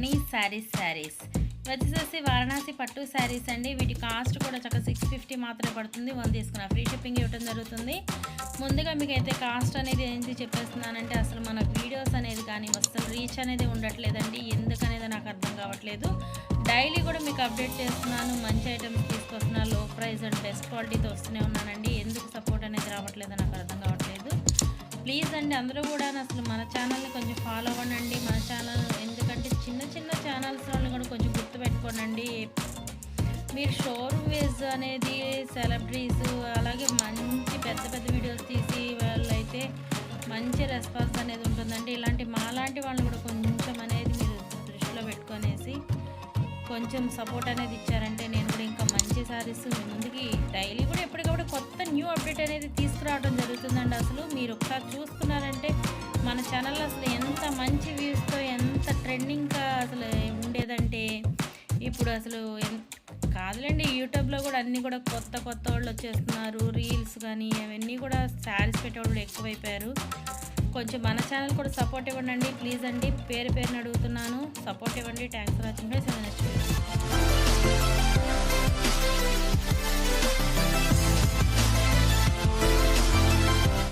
శారీస్ శారీస్. వచ్చేసేసి వారణాసి పట్టు శారీస్ అండి. వీటి కాస్ట్ కూడా చక్కగా సిక్స్ ఫిఫ్టీ మాత్రమే పడుతుంది. వన్ తీసుకున్న ఫ్రీ షిప్పింగ్ ఇవ్వడం జరుగుతుంది. ముందుగా మీకు అయితే కాస్ట్ అనేది ఏంటి చెప్పేస్తున్నానంటే అసలు మన వీడియోస్ అనేది కానీ అసలు రీచ్ అనేది ఉండట్లేదండి. ఎందుకనేది నాకు అర్థం కావట్లేదు. డైలీ కూడా మీకు అప్డేట్ చేస్తున్నాను. మంచి ఐటమ్స్ తీసుకొస్తున్నాను లో ప్రైస్ అండ్ బెస్ట్ క్వాలిటీతో వస్తూనే ఉన్నానండి. ఎందుకు సపోర్ట్ అనేది రావట్లేదు నాకు అర్థం కావట్లేదు. ప్లీజ్ అండి అందరూ కూడా అసలు మన ఛానల్ని కొంచెం ఫాలో అవ్వండి. గుర్తుపెట్టుకోనండి మీరు షోరూమ్ వేస్ అనేది సెలబ్రిటీస్ అలాగే మంచి పెద్ద పెద్ద వీడియోస్ తీసి వాళ్ళైతే మంచి రెస్పాన్స్ అనేది ఉంటుందండి. ఇలాంటి మాలాంటి వాళ్ళు కూడా కొంచెం అనేది మీరు దృష్టిలో పెట్టుకొనేసి కొంచెం సపోర్ట్ అనేది ఇచ్చారంటే నేను కూడా ఇంకా మంచి సారీస్ ముందుకి డైలీ కూడా ఎప్పటికప్పుడు కొత్త న్యూ అప్డేట్ అనేది తీసుకురావడం జరుగుతుందండి అసలు. మీరు ఒకసారి చూసుకున్నారంటే మన ఛానల్ అసలు ఎంత మంచి వ్యూస్తో ఎంత ట్రెండింగ్గా అసలు ఉండేదంటే ఇప్పుడు అసలు కాదులేండి యూట్యూబ్లో కూడా అన్నీ కూడా కొత్త కొత్త వాళ్ళు వచ్చేస్తున్నారు. రీల్స్ కానీ అవన్నీ కూడా శారీస్ పెట్టేవాళ్ళు ఎక్కువైపోయారు. కొంచెం మన ఛానల్ కూడా సపోర్ట్ ఇవ్వండి ప్లీజ్ అండి. పేరు పేరుని అడుగుతున్నాను. సపోర్ట్ ఇవ్వండి. Thanks for watching next